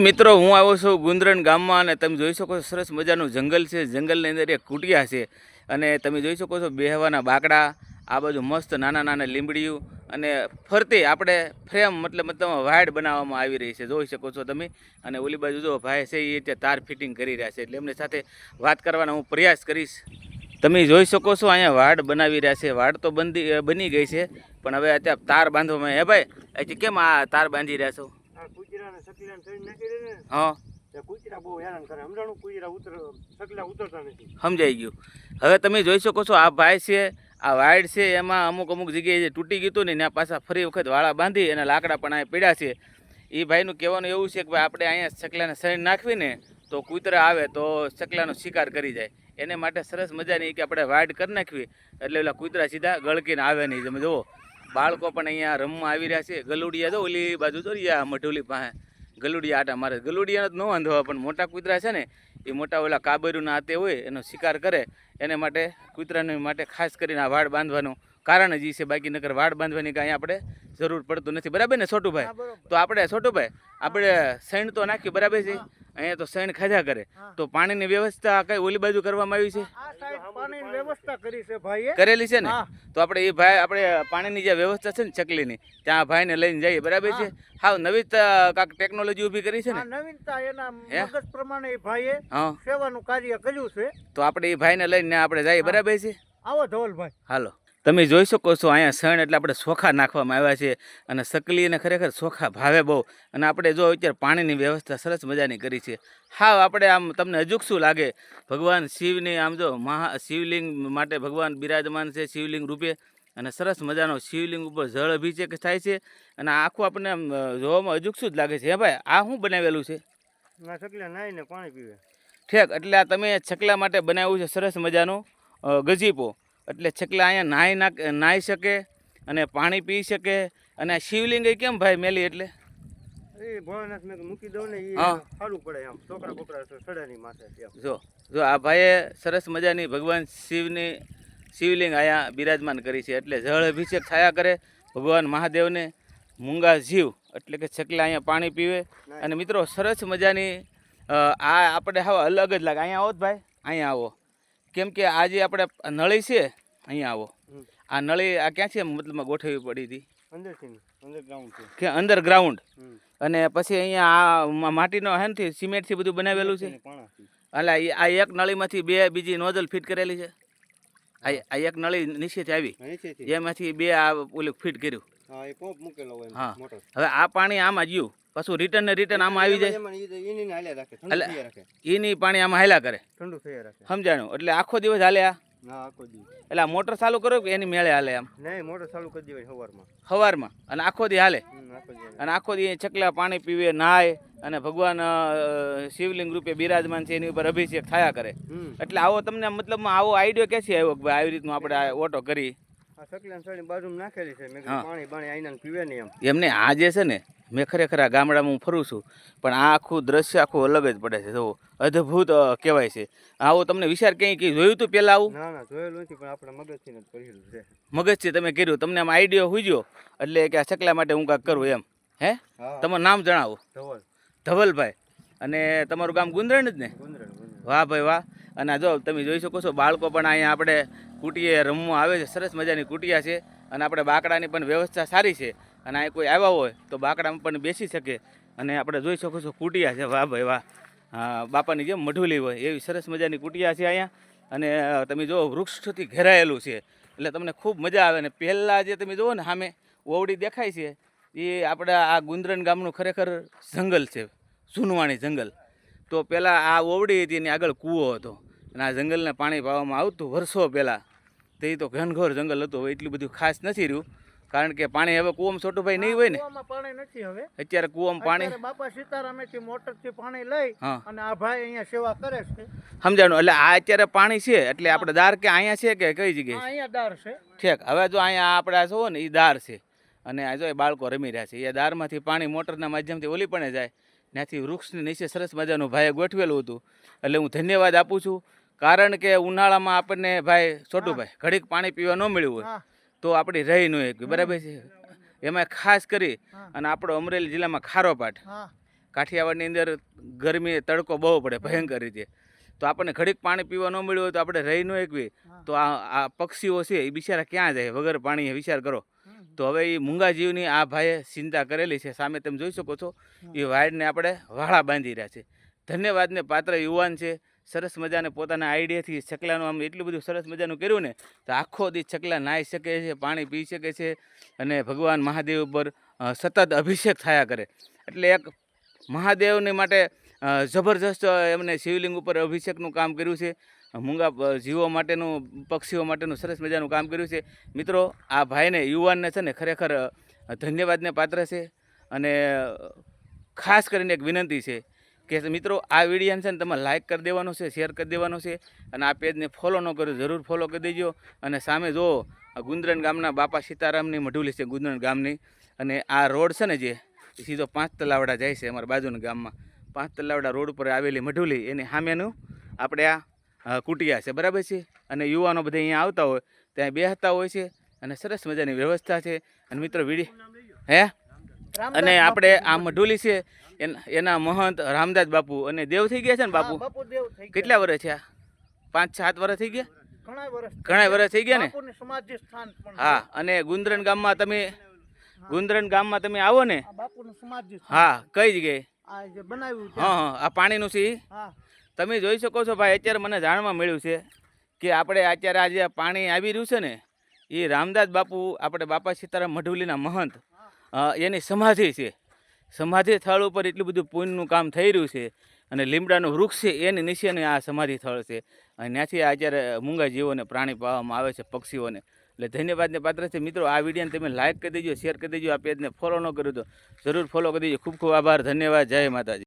મિત્રો, હું આવ્યો છું ગુંદરણ ગામમાં અને તમે જોઈ શકો છો સરસ મજાનું જંગલ છે. જંગલની અંદર એક કુટિયા છે અને તમે જોઈ શકો છો બેહવાના બાકડા, આ બાજુ મસ્ત નાના નાના લીંબડીયું અને ફરતી આપણે ફ્રેમ મતલબ મતલબ વાડ બનાવવામાં આવી રહી છે. જોઈ શકો છો તમે. અને ઓલી બાજુ જો ભાઈ છે એ ત્યાં તાર ફિટિંગ કરી રહ્યા છે. એટલે એમની સાથે વાત કરવાનો હું પ્રયાસ કરીશ. તમે જોઈ શકો છો અહીંયા વાડ બનાવી રહ્યા છે. વાડ તો બંધી, બની ગઈ છે. પણ હવે અત્યારે તાર બાંધવામાં હે ભાઈ, હજી કેમ આ તાર બાંધી રહ્યા છો? કુચીરાને સકીલાને થઈને નાખી દે ને હા. તે બહુ હેરાન કરે. હમણાં કુચીરા ઉતર સકલા ઉતરતા નથી. સમજાઈ ગયું. હવે તમે જોઈ શકો છો આ ભાઈ છે આ વાઇડ છે એમાં અમુક અમુક જગ્યાએ જે તૂટી ગયું હતું ને ત્યાં પાછા ફરી વખત વાળા બાંધી અને લાકડા પણ અહીંયા પડ્યા છે. એ ભાઈનું કહેવાનું એવું છે કે ભાઈ આપણે અહીંયા ચકલાને શરીર નાખવીને તો કૂતરા આવે તો ચકલાનો શિકાર કરી જાય. એને માટે સરસ મજાની કે આપણે વાઇડ કરી નાખવી. એટલે ઓલા કૂતરા સીધા ગળકીને આવે નહીં. તમે જુઓ. બાળકો પણ અહીંયા રમવા આવી રહ્યા છે. ગલુડિયા જો ઓલી બાજુ તો રહ્યા મઢોલી પાસે. ગલુડિયા આટા મારે. ગલુડિયા ન વાંધો પણ મોટા કૂતરા છે ને એ મોટા ઓલા કાબરુના હાથે હોય એનો શિકાર કરે. એને માટે કૂતરાને માટે ખાસ કરીને આ વાડ બાંધવાનું કારણ જ છે. બાકી નગર વાડ બાંધવાની કાંઈ આપણે જરૂર પડતું નથી. બરાબર ને છોટુભાઈ? તો આપણે છોટુભાઈ આપણે સૈણ તો નાખ્યું બરાબર છે? અહીંયા તો સૈણ ખાધા કરે. તો પાણીની વ્યવસ્થા કઈ ઓલી બાજુ કરવામાં આવી છે? પાણીની વ્યવસ્થા કરી છે ભાઈએ. કરેલી છે ને? તો આપણે એ ભાઈ આપણે પાણીની જે વ્યવસ્થા છે ને ચકલીની ત્યાં ભાઈને લઈને જઈએ બરાબર છે? હા. નવી કાંક ટેકનોલોજી ઊભી કરી છે ને? નવીનતા એના? મગજ પ્રમાણે એ ભાઈએ સેવાનું કાર્ય કર્યું છે. તો આપણે એ ભાઈને લઈને આપણે જઈએ બરાબર છે? આવો ધવલભાઈ. હાલો. તમે જોઈ શકો છો અહીંયા સણ એટલે આપણે સોખા નાખવામાં આવ્યા છે અને સકલીને ખરેખર સોખા ભાવે બહુ. અને આપણે જો અત્યારે પાણીની વ્યવસ્થા સરસ મજાની કરી છે. હા આપણે આમ તમને અજુકશું લાગે? ભગવાન શિવની આમ જો મહા શિવલિંગ માટે ભગવાન બિરાજમાન છે શિવલિંગ રૂપે અને સરસ મજાનો શિવલિંગ ઉપર જળ અભિષેક થાય છે. અને આખું આપણને આમ જોવામાં અજુકશું જ લાગે છે? હે ભાઈ આ શું બનાવેલું છે? પાણી પીવે. ઠેક એટલે આ તમે છકલા માટે બનાવ્યું છે સરસ મજાનું ગજીપો. એટલે છેકલા અહીંયા નાહી નાખ નાહી શકે અને પાણી પી શકે. અને શિવલિંગ કેમ ભાઈ મેલી એટલે? એ મેં મૂકી દઉં ને હા. સારું પડે આમ છોકરા બોકરા સડાની માથે એમ. જો જો આ ભાઈએ સરસ મજાની ભગવાન શિવની શિવલિંગ અહીંયા બિરાજમાન કરી છે. એટલે જળ અભિષેક થયા કરે ભગવાન મહાદેવને. મૂંગા જીવ એટલે કે છકલા અહીંયા પાણી પીવે. અને મિત્રો સરસ મજાની આ આપણે હવે અલગ જ લાગે. અહીંયા આવો જ ભાઈ અહીંયા આવો. કેમ કે આ જે આપણે નળી છે અહીંયા આવો. આ નળી આ ક્યાં છે? મતલબમાં ગોઠવવી પડી હતી. કે અંડરગ્રાઉન્ડ. અને પછી અહીંયા આ માટીનો હે ને સિમેન્ટથી બધું બનાવેલું છે. એટલે આ એક નળીમાંથી બે બીજી નોઝલ ફિટ કરેલી છે. આ આ એક નળી નીચેથી આવી. એમાંથી બે આ ઓલું ફિટ કર્યું. હા એ પંપ મૂકેલો હોય હા. મોટો. હવે આ પાણી આમાં ગયું. પાછું રિટર્ન ને રિટર્ન આમાં આવી જાય. એમાં ઈ- ઈની ને હાલ્યા રાખે ઠંડુ રાખે. એની પાણી આમાં હાલ્યા કરે. ઠંડુ થઈ રાખે. સમજાણું? એટલે આખો દિવસ હાલે આ? ના આખો દી એટલે આ મોટર ચાલુ કરો કે એની મેળે હાલે આમ? નહીં મોટર ચાલુ કરી દેવાય સવારમાં. સવારમાં. અને આખો દી હાલે? અને આખો દી ચકલા પાણી પીવે નાય અને ભગવાન શિવલિંગ રૂપે બિરાજમાન છે એની ઉપર અભિષેક થયા કરે. એટલે આવો તમને મતલબમાં આવો આઈડિયો ક્યાંથી આવ્યો કે ભાઈ આવી રીતનું આપણે ઓટો કરી? એમને આ જે છે ને મેં ખરેખર આ ગામડામાં હું ફરું છું પણ આ આખું દ્રશ્ય આખું અલગ જ પડે છે. જો અદ્ભુત કહેવાય છે. આવો તમને વિચાર ક્યાંય કંઈ જોયું હતું પહેલાં આવું? ના ના જોયેલું નથી પણ આપણે મગજથી કરેલું છે. મગજથી તમે કર્યું. તમને આમ આઈડિયો હુજ્યો. એટલે કે આ ચકલા માટે હું કાંઈક કરું એમ. હે? તમારું નામ જણાવો. ધવલ. ધવલભાઈ. અને તમારું ગામ ગુંદરણ જ ને? વાહ ભાઈ વાહ. અને જો તમે જોઈ શકો છો બાળકો પણ અહીંયા આપણે કુટીએ રમવા આવે છે, સરસ મજાની કુટિયા છે અને આપણે બાકડાની પણ વ્યવસ્થા સારી છે. અને અહીં કોઈ આવ્યા હોય તો બાકડામાં પણ બેસી શકે. અને આપણે જોઈ શકો છો કુટિયા છે, વાહ ભાઈ વાહ. બાપાની જેમ મઢુલી હોય એવી સરસ મજાની કુટિયા છે અહીંયા. અને તમે જુઓ, વૃક્ષથી ઘેરાયેલું છે. એટલે તમને ખૂબ મજા આવે. ને પહેલાં જે તમે જુઓ ને સામે, ઓવડી દેખાય છે, એ આપણા આ ગુંદરન ગામનું ખરેખર જંગલ છે, જૂનવાણી જંગલ. તો પહેલાં આ ઓવડી હતી એની આગળ કૂવો હતો. અને આ જંગલને પાણી પાવામાં આવતું વર્ષો પહેલાં. તે તો ઘનઘોર જંગલ હતું હવે એટલું બધું ખાસ નથી રહ્યું. કારણ કે પાણી હવે કુવામાં છોટું ભાઈ નહીં હોય ને. પાણી નથી હવે. અત્યારે કુવામાં પાણી બાપા મોટરથી પાણી લઈ અને આ ભાઈ અહીંયા સેવા કરે છે. સમજાણું? એટલે આ અત્યારે પાણી છે એટલે આપણે દાર કે અહીંયા છે કે કઈ જગ્યાએ? અહીંયા દાર છે. ઠીક હવે જો અહીંયા આપણે જોવો ને એ દાર છે. અને આ જો એ બાળકો રમી રહ્યા છે. એ દારમાંથી પાણી મોટરના માધ્યમથી ઓલી પણ જાય. ત્યાંથી વૃક્ષની નીચે સરસ મજાનું ભાઈએ ગોઠવેલું હતું. એટલે હું ધન્યવાદ આપું છું. કારણ કે ઉનાળામાં આપણને ભાઈ છોટુભાઈ ઘડીક પાણી પીવા ન મળ્યું હોય તો આપણી રહી ન એક બરાબર છે? એમાં ખાસ કરી અને આપણો અમરેલી જિલ્લામાં ખારો પાટ કાઠિયાવાડની અંદર ગરમી તડકો બહુ પડે ભયંકર રીતે. તો આપણને ઘડીક પાણી પીવા ન મળ્યું હોય તો આપણે રહી ન એકવી તો આ આ પક્ષીઓ છે એ બિચારા ક્યાં જાય? વગર પાણીએ વિચાર કરો. તો હવે એ મૂંગા જીવની આ ભાઈએ ચિંતા કરેલી છે. સામે તમે જોઈ શકો છો એ વાયરને આપણે વાળા બાંધી રહ્યા છે. ધન્યવાદને પાત્ર યુવાન છે. સરસ મજાને પોતાના આઈડિયાથી છકલાનું આમ એટલું બધું સરસ મજાનું કર્યું ને, તો આખો દી છકલા નાહી શકે છે, પાણી પી શકે છે અને ભગવાન મહાદેવ ઉપર સતત અભિષેક થયા કરે. એટલે એક મહાદેવને માટે જબરજસ્ત એમને શિવલિંગ ઉપર અભિષેકનું કામ કર્યું છે. મૂંગા જીવો માટેનું, પક્ષીઓ માટેનું સરસ મજાનું કામ કર્યું છે. મિત્રો, આ ભાઈને યુવાનને છે ને ખરેખર ધન્યવાદને પાત્ર છે અને ખાસ કરીને એક વિનંતી છે. કે મિત્રો આ વિડીયોને છે ને તમે લાઇક કરી દેવાનો છે શેર કરી દેવાનો છે અને આ પેજને ફોલો ન કર્યો જરૂર ફોલો કરી દેજો. અને સામે જુઓ ગુંદરણ ગુંદરન ગામના બાપા સીતારામની મઢુલી છે ગુંદરન ગામની. અને આ રોડ છે ને જે સીધો પાંચ તલાવડા જાય છે અમારા બાજુના ગામમાં. પાંચ તલાવડા રોડ ઉપર આવેલી મઢુલી એની સામેનું આપણે આ કુટિયા છે બરાબર છે? અને યુવાનો બધા અહીંયા આવતા હોય ત્યાં બેસતા હોય છે અને સરસ મજાની વ્યવસ્થા છે. અને મિત્રો વિડી હે? અને આપણે આ મઢુલી છે એન- એના મહંત રામદાસ બાપુ અને દેવ થઈ ગયા છે ને બાપુ. કેટલા વર્ષ થયા? પાંચ સાત વર્ષ થઈ ગયા? ઘણા વર્ષ થઈ ગયા ને? હા અને ગુંદરન ગામમાં તમે ગુંદરન ગામમાં તમે આવો ને? હા કઈ જગ્યાએ? હા હા આ પાણીનું સી તમે જોઈ શકો છો ભાઈ અત્યારે મને જાણવા મળ્યું છે કે આપણે અત્યારે આજે પાણી આવી રહ્યું છે ને એ રામદાસ બાપુ આપણે બાપા સીતારામ મઢુલીના મહંત એની સમાધિ છે. સમાધિ સ્થળ ઉપર એટલું બધું પુણ્યનું કામ થઈ રહ્યું છે અને લીમડાનું વૃક્ષ છે એની નીચેને આ સમાધિ સ્થળ છે. અને ત્યાંથી આ જ્યારે મૂંગા જીવોને પ્રાણી પાવામાં આવે છે, પક્ષીઓને. એટલે ધન્યવાદને પાત્ર છે. મિત્રો, આ વિડીયોને તમે લાઇક કરી દેજો શેર કરી દેજો, આ પેજને ફોલો ન કર્યું તો જરૂર ફોલો કરી દેજો. ખૂબ ખૂબ આભાર, ધન્યવાદ. જય માતાજી.